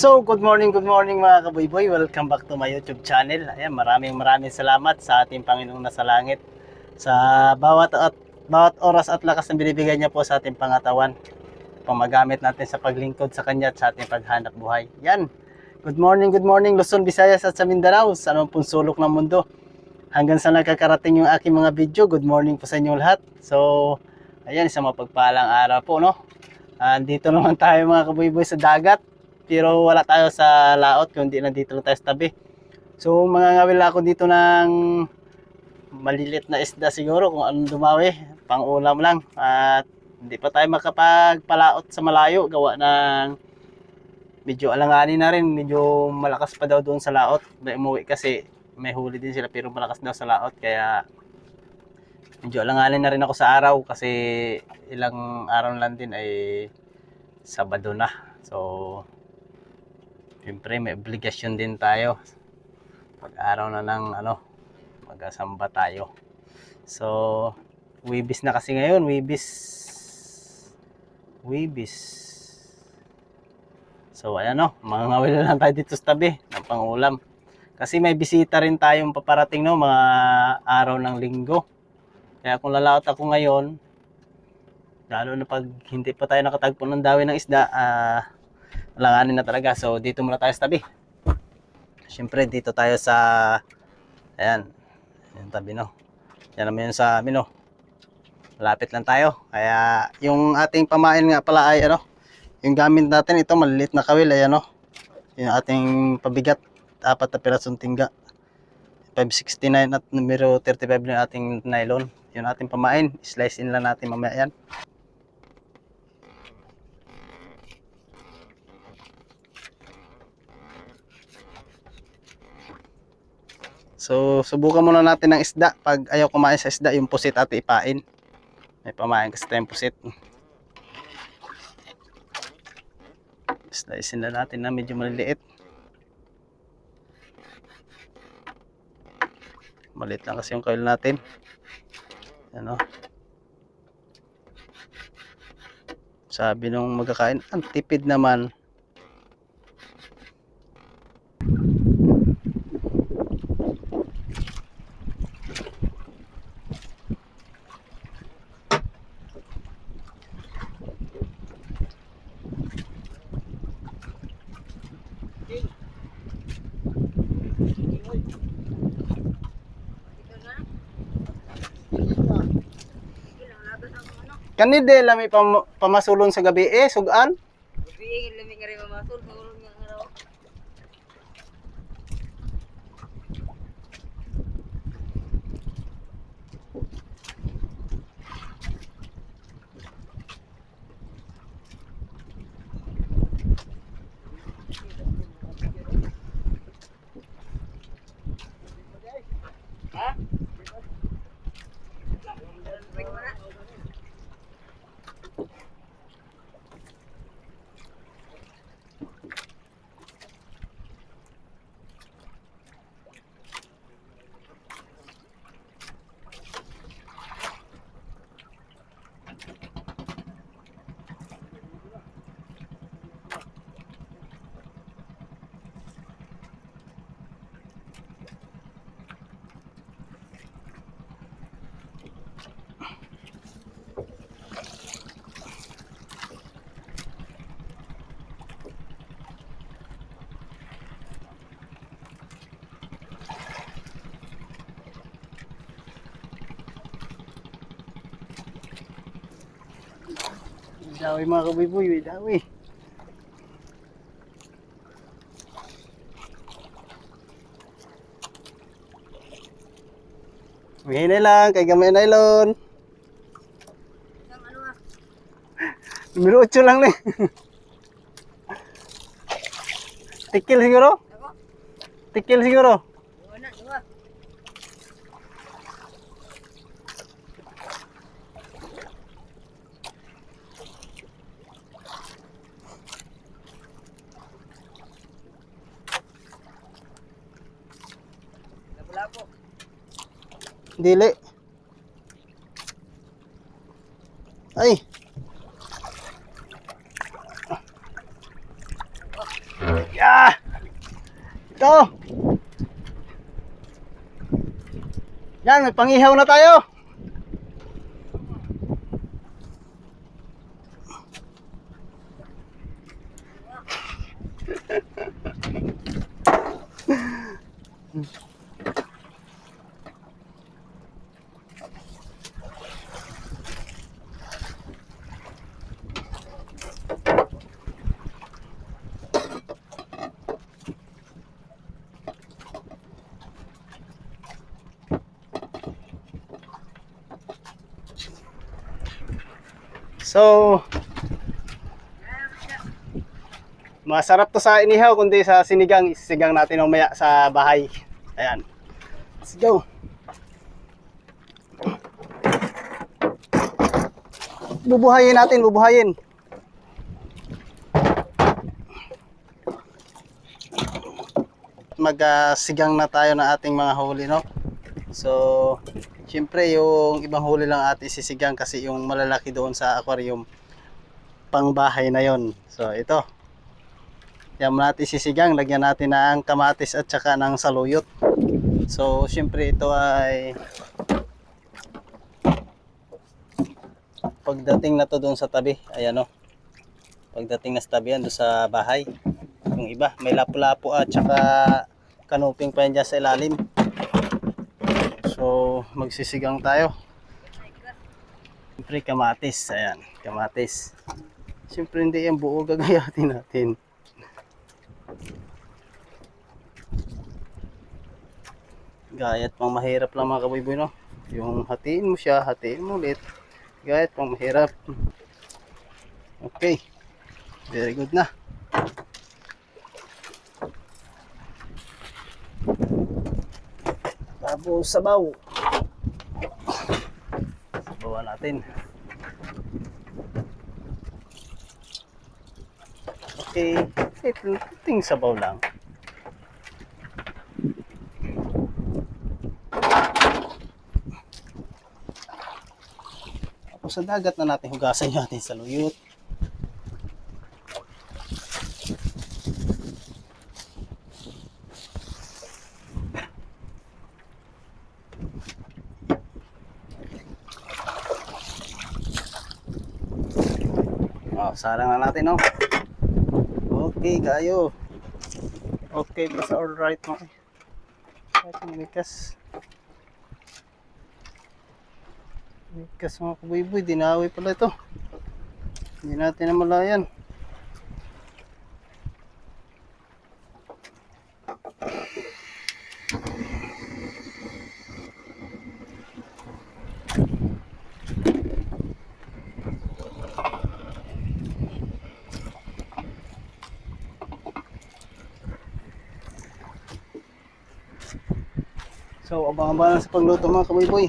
So, good morning, good morning mga kaboyboy. Welcome back to my YouTube channel. Ayan, maraming maraming salamat sa ating Panginoong nasa langit sa bawat at bawat oras at lakas na binibigay niya po sa ating pangatawan. Pamagamit natin sa paglingkod sa Kanya at sa ating paghanap buhay. Yan. Good morning, good morning Luzon, Visayas at sa Mindanao. Sa anong pong sulok ng mundo. Hanggang sa nakakarating yung aking mga video. Good morning po sa inyo lahat. So, ayan, isang mapagpalang araw po, no? Andito naman tayo mga kaboyboy sa dagat pero wala tayo sa laot kundi nandito lang tayo sa tabi. So mga ngawil ako dito ng malilit na isda siguro kung anong dumawi, pang ulam lang at hindi pa tayo makapagpalaot sa malayo gawa ng medyo alanganin na rin, medyo malakas pa daw doon sa laot. May umuwi kasi may huli din sila pero malakas daw sa laot kaya medyo alanganin na rin ako sa araw kasi ilang araw lang din ay Sabado na. So, Siyempre, may obligasyon din tayo. Pag-araw na ng ano, mag-asamba tayo. So, Wibis na kasi ngayon, Wibis. Wibis. So, ayan o, mga ngawil na lang tayo dito sa tabi ng pangulam. Kasi may bisita rin tayong paparating no, mga araw ng linggo. Kaya kung lalaot ako ngayon, lalo na pag hindi pa tayo nakatagpo ng dawi ng isda, ah, langanin na talaga. So, dito muna tayo sa tabi. Siyempre, dito tayo sa, ayan, yung tabi, no. Yan naman yun sa amin, no. Malapit lang tayo. Kaya, yung ating pamain nga pala ay, ano, yung gamit natin, ito, malilit na kawil, ayan, no. Yung ating pabigat, apat na pirasong tingga. 569 at numero 35 na ating nylon. Yung ating pamain, slice in lang natin mamaya yan. So, subukan muna natin ng isda. Pag ayaw kumain sa isda, yung pusit at ipain. May pamain kasi tayong pusit. Slicein na natin na medyo maliliit. Maliit lang kasi yung coil natin. Ano? Sabi nung magkakain, ang tipid naman. Kanide lami pam pamasulon sa gabi eh, sugaan. Bigyan lamig nga rin mamasol, Dawi mga kabuy-buy, dawi. Mahinay lang, kay gamay nylon. Isang ano ah. Numero 8 lang ni. Tikil siguro? Ako? Tikil siguro. Dili. Ay. Ito! Yan, may na tayo! So, masarap to sa inihaw kundi sa sinigang. Sinigang natin umaya sa bahay. Ayan. Let's go. Bubuhayin natin, bubuhayin. Magsigang na tayo ng ating mga huli, no? So, Siyempre, yung ibang huli lang ate sisigang kasi yung malalaki doon sa aquarium pangbahay na yon. So, ito. Yan natin sisigang, lagyan natin ng kamatis at saka ng saluyot. So, siyempre ito ay pagdating na to doon sa tabi, ayan o. Pagdating na sa tabi yan doon sa bahay. Yung iba, may lapu-lapu at saka kanuping pa yan sa ilalim. So, magsisigang tayo. Siyempre, kamatis. Ayan, kamatis. Siyempre, hindi yan buo gagayatin natin. Gayat pang mahirap lang mga kaboyboy, no? Yung hatiin mo siya, hatiin mo ulit. Gayat pang mahirap. Okay. Very good na. Tapos sabaw. Sabawan natin. Okay. Ito, ting sabaw lang. Tapos sa dagat na natin hugasan natin sa luyot. Oh, sarang na natin, no? Okay, kayo. Okay, basta alright mo. Kahit mikas. Mikas mga kubuy-buy, dinawi pala ito. Hindi natin namalayan. So, abang-abang sa pagluto mga kaboy-boy.